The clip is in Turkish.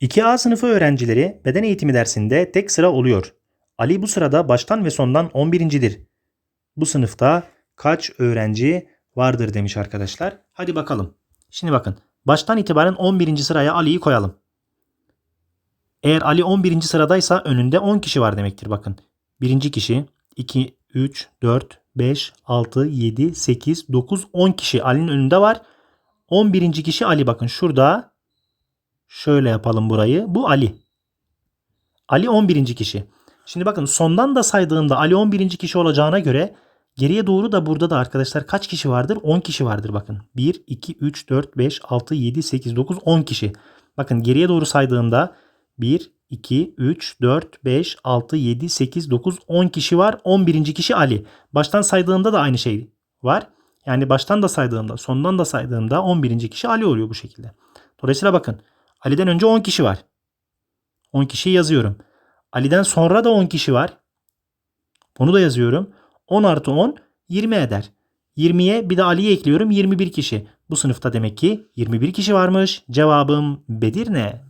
2A sınıfı öğrencileri beden eğitimi dersinde tek sıra oluyor. Ali bu sırada baştan ve sondan 11.dir. Bu sınıfta kaç öğrenci vardır demiş arkadaşlar. Hadi bakalım. Şimdi bakın. Baştan itibaren 11. sıraya Ali'yi koyalım. Eğer Ali 11. sıradaysa önünde 10 kişi var demektir bakın. Birinci kişi 2, 3, 4, 5, 6, 7, 8, 9, 10 kişi Ali'nin önünde var. 11. kişi Ali bakın şurada. Şöyle yapalım burayı. Bu Ali. Ali 11. kişi. Şimdi bakın sondan da saydığımda Ali 11. kişi olacağına göre geriye doğru da burada da arkadaşlar kaç kişi vardır? 10 kişi vardır bakın. 1, 2, 3, 4, 5, 6, 7, 8, 9, 10 kişi. Bakın geriye doğru saydığımda 1, 2, 3, 4, 5, 6, 7, 8, 9, 10 kişi var. 11. kişi Ali. Baştan saydığımda da aynı şey var. Yani baştan da saydığımda, sondan da saydığımda 11. kişi Ali oluyor bu şekilde. Dolayısıyla bakın Ali'den önce 10 kişi var. 10 kişiyi yazıyorum. Ali'den sonra da 10 kişi var. Onu da yazıyorum. 10 artı 10 20 eder. 20'ye bir de Ali'yi ekliyorum 21 kişi. Bu sınıfta demek ki 21 kişi varmış. Cevabım Bedirne.